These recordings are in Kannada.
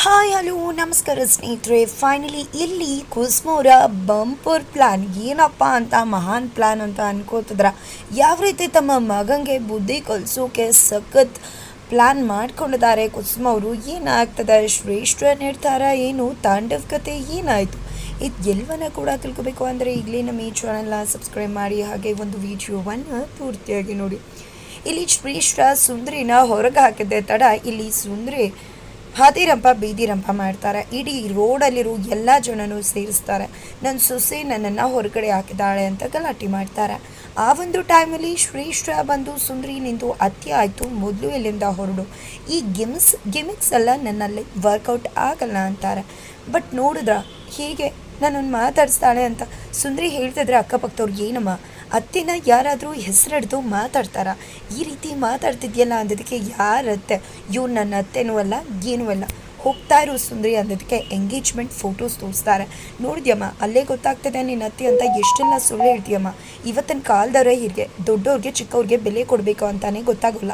ಹಾಯ್ ಹಲೋ ನಮಸ್ಕಾರ ಸ್ನೇಹಿತರೆ ಫೈನಲಿ ಇಲ್ಲಿ ಕುಸ್ಮೋರ ಬಂಪರ್ ಪ್ಲ್ಯಾನ್ ಏನಪ್ಪ ಅಂತ ಮಹಾನ್ ಪ್ಲ್ಯಾನ್ ಅಂತ ಅನ್ಕೋತಿದ್ರ ಯಾವ ರೀತಿ ತಮ್ಮ ಮಗಂಗೆ ಬುದ್ಧಿ ಕಲಿಸೋಕೆ ಸಖತ್ ಪ್ಲ್ಯಾನ್ ಮಾಡ್ಕೊಂಡಿದ್ದಾರೆ ಕುಸುಮವರು ಏನಾಗ್ತದೆ ಶ್ರೇಷ್ಠ ನಿರ್ಧಾರ ಏನು ತಾಂಡವ್ ಕತೆ ಏನಾಯಿತು ಇದು ಕೂಡ ತಿಳ್ಕೊಬೇಕು ಅಂದರೆ ಈಗಲೇ ನಮ್ಮ ಈ ಚಾನಲ್ನ ಸಬ್ಸ್ಕ್ರೈಬ್ ಮಾಡಿ ಹಾಗೆ ಒಂದು ವಿಡಿಯೋವನ್ನು ಪೂರ್ತಿಯಾಗಿ ನೋಡಿ ಇಲ್ಲಿ ಶ್ರೇಷ್ಠ ಸುಂದರಿನ ಹೊರಗೆ ಹಾಕಿದ್ದೆ ತಡ ಇಲ್ಲಿ ಸುಂದರಿ ಹಾದಿರಂಪ ಬೀದಿರಂಪ ಮಾಡ್ತಾರೆ. ಇಡೀ ರೋಡಲ್ಲಿರೋ ಎಲ್ಲ ಜನನು ಸೇರಿಸ್ತಾರೆ. ನನ್ನ ಸೊಸೆ ನನ್ನನ್ನು ಹೊರಗಡೆ ಹಾಕಿದ್ದಾಳೆ ಅಂತ ಗಲಾಟೆ ಮಾಡ್ತಾರೆ. ಆ ಒಂದು ಟೈಮಲ್ಲಿ ಶ್ರೇಷ್ಠ ಬಂದು ಸುಂದರಿ ನಿಂತು ಅತ್ಯ ಆಯಿತು, ಮೊದಲು ಇಲ್ಲಿಂದ ಹೊರಡು? ಈ ಗಿಮ್ಸ್, ಗಿಮಿಕ್ಸ್ ಎಲ್ಲ ನನ್ನಲ್ಲಿ ವರ್ಕೌಟ್ ಆಗಲ್ಲ ಅಂತಾರೆ. ಬಟ್ ನೋಡಿದ್ರ, ಹೀಗೆ ನನ್ನನ್ನು ಮಾತಾಡಿಸ್ತಾಳೆ ಅಂತ ಸುಂದರಿ ಹೇಳ್ತಿದ್ರೆ ಅಕ್ಕಪಕ್ಕದವ್ರಿಗೆ ಏನಮ್ಮ? ಅತ್ತೆನ ಯಾರಾದರೂ ಹೆಸರಿಡ್ದು ಮಾತಾಡ್ತಾರ. ಈ ರೀತಿ ಮಾತಾಡ್ತಿದ್ಯಲ್ಲ ಅಂದದಕ್ಕೆ ಯಾರತ್ತೆ? ಇವ್ರು ನನ್ನ ಅತ್ತೆನೂ ಅಲ್ಲ ಏನೂ ಅಲ್ಲ. ಹೋಗ್ತಾ ಇರೋ ಸುಂದರಿ ಅಂದದಕ್ಕೆ ಎಂಗೇಜ್ಮೆಂಟ್ ಫೋಟೋಸ್ ತೋರಿಸ್ತಾರೆ. ನೋಡಿದ್ಯಮ್ಮ, ಅಲ್ಲೇ ಗೊತ್ತಾಗ್ತದೆ ನಿನ್ನ ಅತ್ತೆ ಅಂತ ಎಷ್ಟೆಲ್ಲ ಸುಳ್ಳು ಹೇಳ್ತೀಯಮ್ಮ. ಇವತ್ತಿನ ಕಾಲದವರೇ ಹೀಗೆ. ದೊಡ್ಡವ್ರಿಗೆ ಚಿಕ್ಕವ್ರಿಗೆ ಬೆಲೆ ಕೊಡಬೇಕು ಅಂತಾನೆ ಗೊತ್ತಾಗೋಲ್ಲ.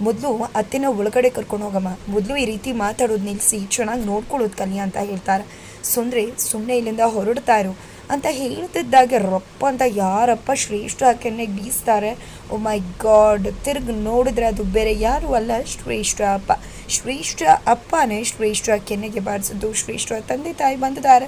ಮೊದಲು ಅತ್ತೆನ ಒಳಗಡೆ ಕರ್ಕೊಂಡು ಹೋಗಮ್ಮ. ಮೊದಲು ಈ ರೀತಿ ಮಾತಾಡೋದು ನಿಲ್ಲಿಸಿ ಚೆನ್ನಾಗಿ ನೋಡ್ಕೊಳ್ಳೋದು ಕಲಿ ಅಂತ ಹೇಳ್ತಾರೆ. ಸುಂದ್ರಿ ಸುಮ್ಮನೆ ಇಲ್ಲಿಂದ ಹೊರಡ್ತಾ ಇರು. ಅಂತ ಹೇಳ್ತಿದ್ದಾಗೆ, ರಪ್ಪ ಅಂತ ಯಾರಪ್ಪ ಶ್ರೇಷ್ಠ ಕೆನ್ನೆಗೆ ಬೀಸ್ತಾರೆ. ಓ ಮೈ ಗಾಡ್ ತಿರ್ಗಿ ನೋಡಿದ್ರೆ ಅದು ಬೇರೆ ಯಾರು ಅಲ್ಲ, ಶ್ರೇಷ್ಠ ಅಪ್ಪ. ಶ್ರೇಷ್ಠ ಅಪ್ಪನೇ ಶ್ರೇಷ್ಠ ಕೆನ್ನೆಗೆ ಬಾರಿಸಿದ್ದು ಶ್ರೇಷ್ಠ ತಂದೆ ತಾಯಿ ಬಂದಿದ್ದಾರೆ.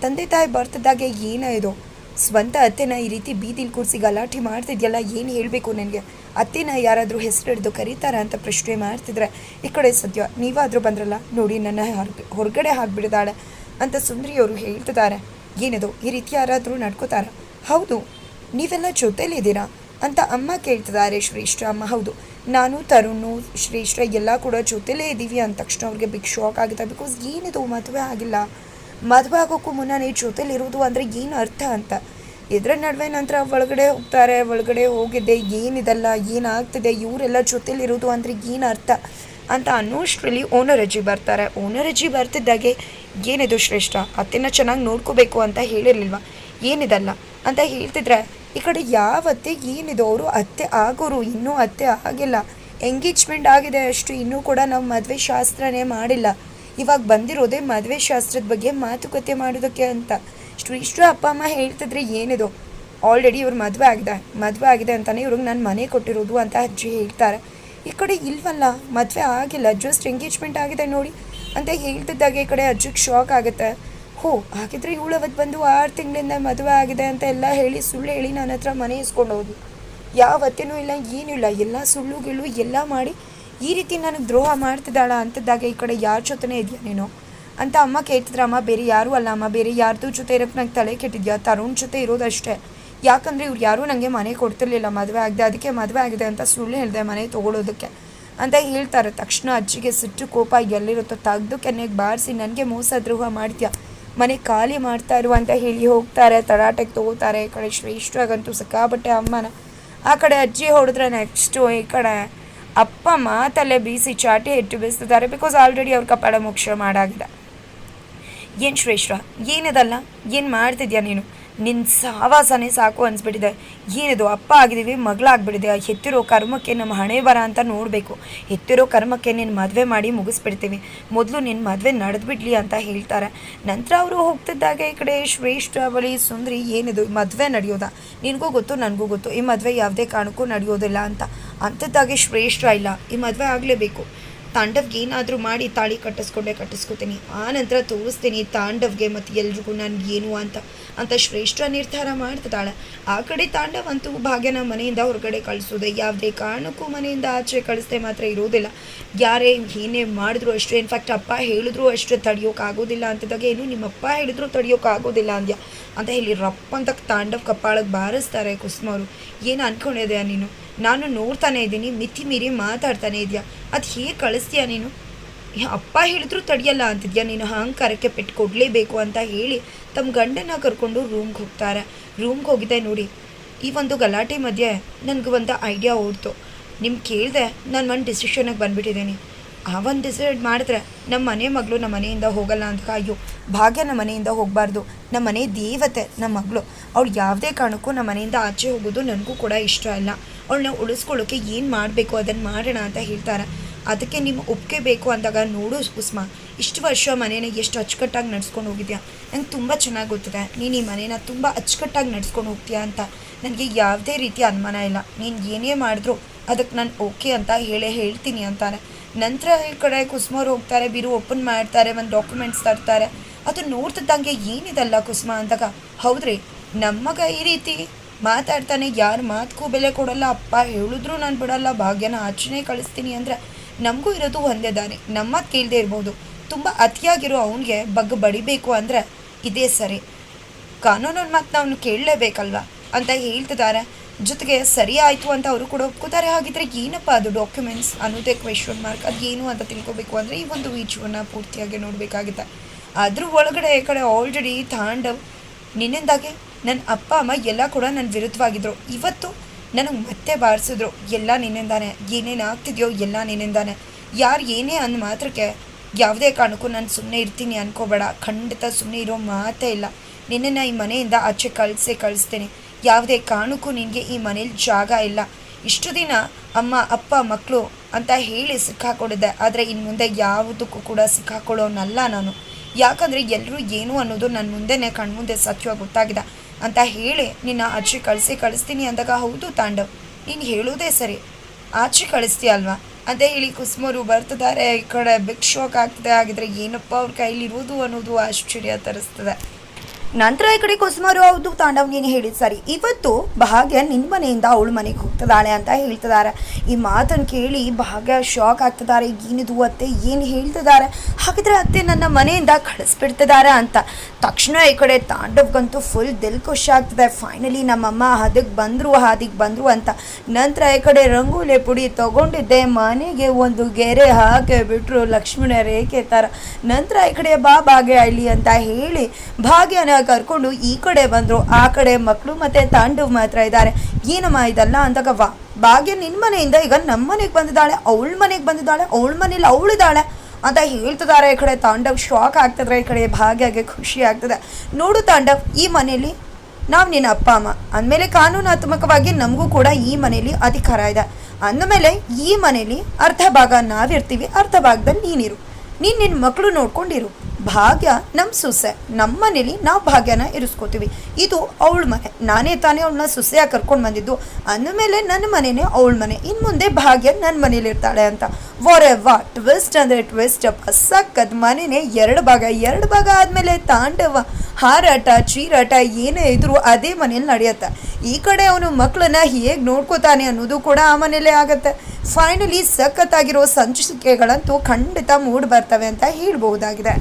ತಂದೆ ತಾಯಿ ಬರ್ತಿದ್ದಾಗೆ, ಏನೋ ಇದು? ಸ್ವಂತ ಅತ್ತೆನ ಈ ರೀತಿ ಬೀದಿಲಿ ಕೂರಿಸಿ ಗಲಾಟೆ ಮಾಡ್ತಿದ್ಯಲ್ಲ, ಏನು ಹೇಳಬೇಕು ನನಗೆ? ಅತ್ತೆನ ಯಾರಾದರೂ ಹೆಸರು ಹಿಡಿದು ಕರೀತಾರ ಅಂತ ಪ್ರಶ್ನೆ ಮಾಡ್ತಿದ್ರೆ, ಈ ಕಡೆ ಸದ್ಯ ನೀವಾದರೂ ಬಂದ್ರಲ್ಲ, ನೋಡಿ ನನ್ನ ಹೊರ್ಗ- ಹೊರಗಡೆ ಹಾಕ್ಬಿಡಿದಾಳೆ ಅಂತ ಸುಂದರಿಯವರು ಹೇಳ್ತಿದ್ದಾರೆ. ಏನಿದು? ಈ ರೀತಿ ಯಾರಾದರೂ ನಡ್ಕೋತಾರ? ಹೌದು. ನೀವೆಲ್ಲ ಜೊತೆಲಿದ್ದೀರಾ? ಅಂತ ಅಮ್ಮ ಕೇಳ್ತಿದ್ದಾರೆ ಶ್ರೇಷ್ಠ ಅಮ್ಮ. ಹೌದು. ನಾನು, ತರುಣು, ಶ್ರೇಷ್ಠ ಎಲ್ಲ ಕೂಡ ಜೊತೆಲೇ ಇದ್ದೀವಿ ಅಂದ ತಕ್ಷಣ ಅವ್ರಿಗೆ ಬಿಗ್ ಶಾಕ್ ಆಗುತ್ತೆ. ಬಿಕಾಸ್ ಏನಿದು? ಮದುವೆ ಆಗಿಲ್ಲ. ಮದುವೆ ಆಗೋಕ್ಕೂ ಮುನ್ನ ಜೊತೆಲಿರೋದು ಅಂದರೆ ಏನು ಅರ್ಥ ಅಂತ. ಇದರ ನಡುವೆ ನಂತರ ಒಳಗಡೆ ಹೋಗ್ತಾರೆ, ಒಳಗಡೆ ಹೋಗಿದ್ದೆ ಏನಿದಲ್ಲ, ಏನಾಗ್ತಿದೆ? ಇವರೆಲ್ಲ ಜೊತೆಲಿರೋದು ಅಂದರೆ ಏನು ಅರ್ಥ? ಅಂತ ಅನ್ನೋಷ್ಟರಲ್ಲಿ ಓನರ್ ಅಜ್ಜಿ ಬರ್ತಾರೆ. ಓನರ್ ಅಜ್ಜಿ ಬರ್ತಿದ್ದಾಗೆ ಏನಿದು ಶ್ರೇಷ್ಠ? ಅತ್ತೆನ ಚೆನ್ನಾಗಿ ನೋಡ್ಕೋಬೇಕು ಅಂತ ಹೇಳಿರ್ಲಿಲ್ವ? ಏನಿದಲ್ಲ ಅಂತ ಹೇಳ್ತಿದ್ರೆ, ಈ ಕಡೆ ಯಾವತ್ತೆ ಏನಿದು? ಅವರು ಅತ್ತೆ ಆಗೋರು, ಇನ್ನೂ ಅತ್ತೆ ಆಗಿಲ್ಲ. ಎಂಗೇಜ್ಮೆಂಟ್ ಆಗಿದೆ ಅಷ್ಟು, ಇನ್ನೂ ಕೂಡ ನಾವು ಮದುವೆ ಶಾಸ್ತ್ರನೇ ಮಾಡಿಲ್ಲ. ಇವಾಗ ಬಂದಿರೋದೇ ಮದುವೆ ಶಾಸ್ತ್ರದ ಬಗ್ಗೆ ಮಾತುಕತೆ ಮಾಡೋದಕ್ಕೆ ಅಂತ. ಶ್ರೇಷ್ಠ ಅಪ್ಪ, ಅಮ್ಮ ಹೇಳ್ತಿದ್ರೆ ಏನಿದು? ಆಲ್ರೆಡಿ ಇವ್ರು ಮದುವೆ ಆಗಿದೆ. ಮದುವೆ ಆಗಿದೆ ಅಂತಲೇ ಇವ್ರಿಗೆ ನಾನು ಮನೆ ಕೊಟ್ಟಿರೋದು ಅಂತ ಅಜ್ಜಿ ಹೇಳ್ತಾರೆ. ಈ ಕಡೆ ಇಲ್ವಲ್ಲ? ಮದುವೆ ಆಗಿಲ್ಲ. ಜಸ್ಟ್ ಎಂಗೇಜ್ಮೆಂಟ್ ಆಗಿದೆ ನೋಡಿ. ಅಂತ ಹೇಳ್ತಿದ್ದಾಗ ಈ ಕಡೆ ಅಜ್ಜಿಗೆ ಶಾಕ್ ಆಗುತ್ತೆ. ಹೋ, ಹಾಗಿದ್ರೆ ಇವಳು ಅವತ್ತು ಬಂದು ಆರು ತಿಂಗಳಿಂದ ಮದುವೆ ಆಗಿದೆ ಅಂತ ಎಲ್ಲ ಹೇಳಿ ಸುಳ್ಳು ಹೇಳಿ ನನ್ನ ಹತ್ರ ಮನೆ ಇಸ್ಕೊಂಡು ಹೋದ್ವಿ ಯಾವ ಅತ್ತೆನೂ ಇಲ್ಲ, ಏನೂ ಇಲ್ಲ. ಎಲ್ಲ ಸುಳ್ಳು ಗಿಳ್ಳು ಎಲ್ಲ ಮಾಡಿ ಈ ರೀತಿ ನನಗೆ ದ್ರೋಹ ಮಾಡ್ತಿದ್ದಾಳ ಅಂತಿದ್ದಾಗ ಈ ಕಡೆ ಯಾರ ಜೊತೆನೇ ಇದೆಯಾ ನೀನು? ಅಂತ ಅಮ್ಮ ಕೇಳ್ತಿದ್ರ. ಅಮ್ಮ, ಬೇರೆ ಯಾರೂ ಅಲ್ಲ. ಅಮ್ಮ, ಬೇರೆ ಯಾರ್ದು ಜೊತೆ ಇರೋಕ್ಕೆ ನಂಗೆ ತಲೆ ಕೆಟ್ಟಿದ್ಯಾ? ತರುಣ್ ಜೊತೆ ಇರೋದಷ್ಟೇ. ಯಾಕಂದರೆ ಇವ್ರು ಯಾರೂ ನನಗೆ ಮನೆ ಕೊಡ್ತಿರ್ಲಿಲ್ಲ, ಮದುವೆ ಆಗಿದೆ, ಅದಕ್ಕೆ ಮದುವೆ ಆಗಿದೆ ಅಂತ ಸುಳ್ಳು ಹೇಳಿದೆ ಮನೆ ತೊಗೊಳೋದಕ್ಕೆ ಅಂತ ಹೇಳ್ತಾರೆ. ತಕ್ಷಣ ಅಜ್ಜಿಗೆ ಸಿಟ್ಟು ಕೋಪ ಎಲ್ಲಿರುತ್ತೋ ತೆಗ್ದು ಕೆನ್ನೆಗೆ ಬಾರಿಸಿ, ನನಗೆ ಮೋಸ ದ್ರೋಹ ಮಾಡ್ತೀಯ? ಮನೆ ಖಾಲಿ ಮಾಡ್ತಾ ಇರು ಅಂತ ಹೇಳಿ ಹೋಗ್ತಾರೆ. ತರಾಟೆಗೆ ತಗೋತಾರೆ. ಈ ಕಡೆ ಶ್ರೇಷ್ಠವಾಗಂತೂ ಸಿಕ್ಕಾಬಟ್ಟೆ ಅಮ್ಮನ ಆ ಕಡೆ ಅಜ್ಜಿ ಹೊಡೆದ್ರೆ ನೆಕ್ಸ್ಟು ಈ ಕಡೆ ಅಪ್ಪ ಮಾತಲ್ಲೇ ಬೀಸಿ ಚಾಟಿ ಹೆಟ್ಟು ಬೀಸ್ತಿದ್ದಾರೆ ಬಿಕಾಸ್ ಆಲ್ರೆಡಿ ಅವ್ರ ಕಪಾಳ ಮೋಕ್ಷ ಮಾಡಾಗಿದೆ. ಏನು ಶ್ರೇಷ್ಠ? ಏನಿದಲ್ಲ? ಏನು ಮಾಡ್ತಿದ್ಯಾ ನೀನು? ನಿನ್ನ ಸಹವಾಸನೇ ಸಾಕು ಅನ್ಸ್ಬಿಟ್ಟಿದೆ. ಏನಿದು, ಅಪ್ಪ ಆಗಿದ್ದೀವಿ, ಮಗಳಾಗ್ಬಿಟ್ಟಿದೆ. ಹೆತ್ತಿರೋ ಕರ್ಮಕ್ಕೆ ನಮ್ಮ ಹಣೆ ಬರ ಅಂತ ನೋಡಬೇಕು. ಹೆತ್ತಿರೋ ಕರ್ಮಕ್ಕೆ ನಿನ್ನ ಮದುವೆ ಮಾಡಿ ಮುಗಿಸ್ಬಿಡ್ತೀವಿ. ಮೊದಲು ನಿನ್ನ ಮದುವೆ ನಡೆದ್ಬಿಡ್ಲಿ ಅಂತ ಹೇಳ್ತಾರೆ. ನಂತರ ಅವರು ಹೋಗ್ತಿದ್ದಾಗ ಈ ಕಡೆ ಶ್ರೇಷ್ಠ, ಬಳಿ ಸುಂದರಿ, ಏನಿದು? ಮದುವೆ ನಡೆಯೋದ? ನಿನಗೂ ಗೊತ್ತು, ನನಗೂ ಗೊತ್ತು. ಈ ಮದುವೆ ಯಾವುದೇ ಕಾರಣಕ್ಕೂ ನಡೆಯೋದಿಲ್ಲ ಅಂತ. ಅಂಥದ್ದಾಗೆ ಶ್ರೇಷ್ಠ ಇಲ್ಲ. ಈ ಮದುವೆ ಆಗಲೇಬೇಕು. ತಾಂಡವ್ಗೆ ಏನಾದರೂ ಮಾಡಿ ತಾಳಿ ಕಟ್ಟಿಸ್ಕೊಂಡೆ ಕಟ್ಟಿಸ್ಕೊತೀನಿ. ಆ ನಂತರ ತೋರಿಸ್ತೀನಿ ತಾಂಡವ್ಗೆ ಮತ್ತು ಎಲ್ರಿಗೂ ನನಗೆ ಏನು ಅಂತ. ಅಂತ ಶ್ರೇಷ್ಠ ನಿರ್ಧಾರ ಮಾಡ್ತಿದ್ದಾಳೆ. ಆ ಕಡೆ ತಾಂಡವ್ ಅಂತೂ ಭಾಗ್ಯನ ಮನೆಯಿಂದ ಹೊರಗಡೆ ಕಳಿಸೋದೆ. ಯಾವುದೇ ಕಾರಣಕ್ಕೂ ಮನೆಯಿಂದ ಆಚೆ ಕಳಿಸ್ದೆ ಮಾತ್ರ ಇರೋದಿಲ್ಲ. ಯಾರೇ ಏನೇ ಮಾಡಿದ್ರು ಅಷ್ಟೇ ಇನ್ಫ್ಯಾಕ್ಟ್ ಅಪ್ಪ ಹೇಳಿದ್ರು ಅಷ್ಟೇ ತಡಿಯೋಕ್ಕಾಗೋದಿಲ್ಲ ಅಂತಿದ್ದಾಗ ಏನು ನಿಮ್ಮಪ್ಪ ಹೇಳಿದ್ರು ತಡಿಯೋಕ್ಕಾಗೋದಿಲ್ಲ ಅಂದ್ಯ? ಅಂತ ಹೇಳಿ ರಪ್ಪ ಅಂತ ತಾಂಡವ್ ಕಪ್ಪಾಳಕ್ಕೆ ಬಾರಿಸ್ತಾರೆ ಕುಸ್ಮವರು ಏನು ಅನ್ಕೊಂಡಿದ್ಯಾ ನೀನು? ನಾನು ನೋಡ್ತಾನೆ ಇದ್ದೀನಿ, ಮಿತಿ ಮೀರಿ ಮಾತಾಡ್ತಾನೆ ಇದೆಯಾ? ಅದು ಹೇಗೆ ಕಳಿಸ್ತೀಯಾ ನೀನು? ಅಪ್ಪ ಹೇಳಿದ್ರು ತಡಿಯಲ್ಲ ಅಂತಿದ್ಯಾ ನೀನು? ಅಹಂಕಾರಕ್ಕೆ ಪೆಟ್ಟು ಕೊಡಲೇಬೇಕು ಅಂತ ಹೇಳಿ ತಮ್ಮ ಗಂಡನ ಕರ್ಕೊಂಡು ರೂಮ್ಗೆ ಹೋಗ್ತಾರೆ. ರೂಮ್ಗೆ ಹೋಗಿದ್ದೆ ನೋಡಿ, ಈ ಒಂದು ಗಲಾಟೆ ಮಧ್ಯೆ ನನಗೆ ಒಂದು ಐಡಿಯಾ ಓಡ್ತು. ನಿಮ್ಗೆ ಕೇಳಿದೆ ನಾನು ಒಂದು ಡಿಸಿಷನಿಗೆ ಬಂದುಬಿಟ್ಟಿದ್ದೀನಿ. ಆ ಒಂದು ಡಿಸೈಡ್ ಮಾಡಿದ್ರೆ ನಮ್ಮ ಮನೆ ಮಗಳು ನಮ್ಮ ಮನೆಯಿಂದ ಹೋಗಲ್ಲ ಅಂತ ಅಯ್ಯೋ, ಭಾಗ್ಯ ನಮ್ಮ ಮನೆಯಿಂದ ಹೋಗಬಾರ್ದು. ನಮ್ಮ ಮನೆ ದೇವತೆ ನಮ್ಮ ಮಗಳು. ಅವಳು ಯಾವುದೇ ಕಾರಣಕ್ಕೂ ನಮ್ಮ ಮನೆಯಿಂದ ಆಚೆ ಹೋಗೋದು ನನಗೂ ಕೂಡ ಇಷ್ಟ ಇಲ್ಲ. ಅವಳನ್ನ ಉಳಿಸ್ಕೊಳ್ಳೋಕೆ ಏನು ಮಾಡಬೇಕು ಅದನ್ನು ಮಾಡೋಣ ಅಂತ ಹೇಳ್ತಾರೆ. ಅದಕ್ಕೆ ನಿಮ್ಮ ಒಪ್ಪಿಗೆ ಬೇಕು ಅಂದಾಗ ನೋಡು ಕುಸ್ಮ ಇಷ್ಟು ವರ್ಷ ಮನೇನ ಎಷ್ಟು ಅಚ್ಚುಕಟ್ಟಾಗಿ ನಡ್ಸ್ಕೊಂಡು ಹೋಗಿದ್ಯಾ? ನಂಗೆ ತುಂಬ ಚೆನ್ನಾಗಿ ಗೊತ್ತಿದೆ. ನೀನು ಈ ಮನೇನ ತುಂಬ ಅಚ್ಚುಕಟ್ಟಾಗಿ ನಡ್ಸ್ಕೊಂಡು ಹೋಗ್ತೀಯಾ ಅಂತ. ನನಗೆ ಯಾವುದೇ ರೀತಿ ಅನುಮಾನ ಇಲ್ಲ. ನೀನು ಏನೇ ಮಾಡಿದ್ರು ಅದಕ್ಕೆ ನಾನು ಓಕೆ ಅಂತ ಹೇಳೇ ಹೇಳ್ತೀನಿ ಅಂತಾನೆ. ನಂತರ ಈ ಕಡೆ ಕುಸುಮವ್ರು ಹೋಗ್ತಾರೆ, ಬಿರು ಓಪನ್ ಮಾಡ್ತಾರೆ, ಒಂದು ಡಾಕ್ಯುಮೆಂಟ್ಸ್ ತರ್ತಾರೆ. ಅದು ನೋಡ್ತಿದ್ದಂಗೆ ಏನಿದಲ್ಲ ಕುಸುಮ ಅಂದಾಗ. ಹೌದ್ರಿ ನಮ್ಮಗ ಈ ರೀತಿ ಮಾತಾಡ್ತಾನೆ, ಯಾರ ಮಾತಕ್ಕೂ ಬೆಲೆ ಕೊಡಲ್ಲ, ಅಪ್ಪ ಹೇಳಿದ್ರು ನಾನು ಬಿಡಲ್ಲ, ಭಾಗ್ಯನ ಆಚೆನೇ ಕಳಿಸ್ತೀನಿ ಅಂದರೆ ನಮಗೂ ಇರೋದು ಒಂದೇ ದಾರಿ. ನಮ್ಮ ಕೇಳದೇ ಇರ್ಬೋದು. ತುಂಬ ಅತಿಯಾಗಿರೋ ಅವನಿಗೆ ಬಗ್ ಬಡಿಬೇಕು ಅಂದರೆ ಇದೇ ಸರಿ. ಕಾನೂನನ್ನ ಮಾತನ್ನ ಅವನು ಕೇಳಲೇಬೇಕಲ್ವ? ಅಂತ ಹೇಳ್ತಿದ್ದಾರೆ ಜೊತೆಗೆ ಸರಿ ಆಯಿತು ಅಂತ ಅವರು ಕೂಡ ಒಪ್ಕೋತಾರೆ. ಹಾಗಿದ್ರೆ ಏನಪ್ಪ ಅದು ಡಾಕ್ಯುಮೆಂಟ್ಸ್ ಅನ್ನೋದೇ ಕ್ವೆಶನ್ ಮಾರ್ಕ್ ಅದು ಏನು ಅಂತ ತಿಳ್ಕೊಬೇಕು ಅಂದರೆ ಈ ಒಂದು ವಿಷಯವನ್ನು ಪೂರ್ತಿಯಾಗಿ ನೋಡಬೇಕಾಗುತ್ತೆ. ಅದ್ರ ಒಳಗಡೆ ಈ ಕಡೆ ಆಲ್ರೆಡಿ ತಾಂಡವ್ ನಿನ್ನಿಂದಾಗೆ ನನ್ನ ಅಪ್ಪ, ಅಮ್ಮ ಎಲ್ಲ ಕೂಡ ನನ್ನ ವಿರುದ್ಧವಾಗಿದ್ದರು ಇವತ್ತು ನನಗೆ ಮತ್ತೆ ಬಾರಿಸಿದ್ರು. ಎಲ್ಲ ನಿನ್ನಿಂದಾನೆ. ಏನೇನು ಆಗ್ತಿದೆಯೋ ಎಲ್ಲ ನಿನ್ನಿಂದಾನೆ. ಯಾರು ಏನೇ ಅಂದ ಮಾತ್ರಕ್ಕೆ ಯಾವುದೇ ಕಾರಣಕ್ಕೂ ನಾನು ಸುಮ್ಮನೆ ಇರ್ತೀನಿ ಅನ್ಕೋಬೇಡ. ಖಂಡಿತ ಸುಮ್ಮನೆ ಇರೋ ಮಾತೇ ಇಲ್ಲ. ನಿನ್ನನ್ನು ಈ ಮನೆಯಿಂದ ಆಚೆ ಕಳಿಸೇ ಕಳಿಸ್ತೇನೆ. ಯಾವುದೇ ಕಾರಣಕ್ಕೂ ನಿನಗೆ ಈ ಮನೇಲಿ ಜಾಗ ಇಲ್ಲ. ಇಷ್ಟು ದಿನ ಅಮ್ಮ, ಅಪ್ಪ ಮಕ್ಕಳು ಅಂತ ಹೇಳಿ ಸಿಕ್ಕಾಕೊಂಡಿದ್ದೆ ಆದರೆ ಇನ್ನು ಮುಂದೆ ಯಾವುದಕ್ಕೂ ಕೂಡ ಸಿಕ್ಕಾಕೊಳ್ಳೋನಲ್ಲ ನಾನು. ಯಾಕಂದರೆ ಎಲ್ಲರೂ ಏನು ಅನ್ನೋದು ನನ್ನ ಮುಂದೆನೇ ಕಣ್ಮುಂದೆ ಸತ್ಯವಾಗಿ ಗೊತ್ತಾಗಿದೆ. ಅಂತ ಹೇಳಿ ನಿನ್ನ ಆಚೆ ಕಳಿಸಿ ಕಳಿಸ್ತೀನಿ ಅಂದಾಗ ಹೌದು ತಾಂಡವ್, ನೀನು ಹೇಳೋದೇ ಸರಿ. ಆಚೆ ಕಳಿಸ್ತೀಯ ಅಲ್ವಾ? ಅಂತ ಹೇಳಿ ಕುಸುಮರು ಬರ್ತಿದ್ದಾರೆ ಈ ಕಡೆ ಬಿಗ್ ಶಾಕ್ ಆಗ್ತದೆ ಆಗಿದ್ರೆ ಏನಪ್ಪ ಅವ್ರ ಕೈಲಿರೋದು ಅನ್ನೋದು ಆಶ್ಚರ್ಯ ತರಿಸ್ತದೆ. ನಂತರ ಈ ಕಡೆ ಕುಸುಮರು ಹೌದು ತಾಂಡವ್ ನೀನು ಹೇಳಿದ್ ಸರಿ. ಇವತ್ತು ಭಾಗ್ಯ ನಿನ್ನ ಮನೆಯಿಂದ ಅವಳ ಮನೆಗೆ ಹೋಗ್ತದಾಳೆ ಅಂತ ಹೇಳ್ತಿದ್ದಾರೆ. ಈ ಮಾತನ್ನು ಕೇಳಿ ಭಾಗ್ಯ ಶಾಕ್ ಆಗ್ತಿದ್ದಾರೆ. ಏನಿದು ಅತ್ತೆ? ಏನು ಹೇಳ್ತಿದ್ದಾರೆ? ಹಾಗಿದ್ರೆ ಅತ್ತೆ ನನ್ನ ಮನೆಯಿಂದ ಕಳಿಸ್ಬಿಡ್ತಿದ್ದಾರೆ ಅಂತ. ತಕ್ಷಣ ಈ ಕಡೆ ತಾಂಡವ್ಗಂತೂ ಫುಲ್ ದಿಲ್ ಖುಷಿ ಆಗ್ತದೆ. ಫೈನಲಿ ನಮ್ಮಮ್ಮ ಅದಕ್ಕೆ ಬಂದರು, ಹಾದಿಗೆ ಬಂದರು ಅಂತ. ನಂತರ ಈ ಕಡೆ ರಂಗೋಲಿ ಪುಡಿ ತಗೊಂಡಿದ್ದೆ. ಮನೆಗೆ ಒಂದು ಗೆರೆ ಹಾಕಿ ಬಿಟ್ರು ಲಕ್ಷ್ಮಣ ರೇಖೆ ಥರ ನಂತರ ಈ ಕಡೆ ಬಾ ಭಾಗ್ಯ ಅಳ್ಳಿ ಅಂತ ಹೇಳಿ ಭಾಗ್ಯನ ಕರ್ಕೊಂಡು ಈ ಕಡೆ ಬಂದರು, ಆ ಕಡೆ ಮಕ್ಕಳು ಮತ್ತು ತಾಂಡವ್ ಮಾತ್ರ ಇದ್ದಾರೆ. ಏನಮ್ಮ ಇದಲ್ಲ ಅಂದಾಗ ವಾ ಭಾಗ್ಯ ನಿನ್ನ ಮನೆಯಿಂದ ಈಗ ನಮ್ಮ ಮನೆಗೆ ಬಂದಿದ್ದಾಳೆ, ಅವಳ ಮನೆಗೆ ಬಂದಿದ್ದಾಳೆ, ಅವಳ ಮನೇಲಿ ಅವಳಿದ್ದಾಳೆ ಅಂತ ಹೇಳ್ತಿದ್ದಾರೆ ಈ ಕಡೆ. ತಾಂಡವ್ ಶಾಕ್ ಆಗ್ತಿದ್ರೆ ಈ ಕಡೆ, ಭಾಗ್ಯಗೆ ಖುಷಿ ಆಗ್ತದೆ. ನೋಡು ತಾಂಡವ್, ಈ ಮನೇಲಿ ನಾವು ನಿನ್ನ ಅಪ್ಪ, ಅಮ್ಮ. ಅಂದಮೇಲೆ ಕಾನೂನಾತ್ಮಕವಾಗಿ ನಮಗೂ ಕೂಡ ಈ ಮನೇಲಿ ಅಧಿಕಾರ ಇದೆ. ಅಂದಮೇಲೆ ಈ ಮನೇಲಿ ಅರ್ಧ ಭಾಗ ನಾವಿರ್ತೀವಿ, ಅರ್ಧ ಭಾಗದಲ್ಲಿ ನೀನಿರು. ನೀನು ನಿನ್ನ ಮಕ್ಕಳು ನೋಡ್ಕೊಂಡಿರು. ಭಾಗ್ಯ ನಮ್ಮ ಸೊಸೆ. ನಮ್ಮ ಮನೇಲಿ ನಾವು ಭಾಗ್ಯನ ಇರಿಸ್ಕೋತೀವಿ. ಇದು ಅವಳ ಮನೆ. ನಾನೇ ತಾನೇ ಅವಳನ್ನ ಸೊಸೆಯಾಗಿ ಕರ್ಕೊಂಡು ಬಂದಿದ್ದು. ಅಂದಮೇಲೆ ನನ್ನ ಮನೆನೇ ಅವಳ ಮನೆ. ಇನ್ನು ಮುಂದೆ ಭಾಗ್ಯ ನನ್ನ ಮನೇಲಿ ಇರ್ತಾಳೆ ಅಂತ. ವರೆ ವಾ ಟ್ವಿಸ್ಟ್ ಅಂದರೆ ಟ್ವಿಸ್ಟ್ ಅಪ್ಪ ಸಕ್ಕದ ಮನೆನೇ ಎರಡು ಭಾಗ. ಎರಡು ಭಾಗ ಆದಮೇಲೆ ತಾಂಡವ, ಹಾರಾಟ, ಚೀರಾಟ ಏನೇ ಇದ್ರು ಅದೇ ಮನೇಲಿ ನಡೆಯುತ್ತೆ. ಈ ಕಡೆ ಅವನು ಮಕ್ಕಳನ್ನ ಹೇಗೆ ನೋಡ್ಕೋತಾನೆ ಅನ್ನೋದು ಕೂಡ ಆ ಮನೇಲೇ ಆಗುತ್ತೆ. ಫೈನಲಿ ಸಖತ್ತಾಗಿರೋ ಸಂಚಿಕೆಗಳಂತೂ ಖಂಡಿತ ಮೂಡ್ ಬರ್ತವೆ ಅಂತ ಹೇಳ್ಬಹುದಾಗಿದೆ.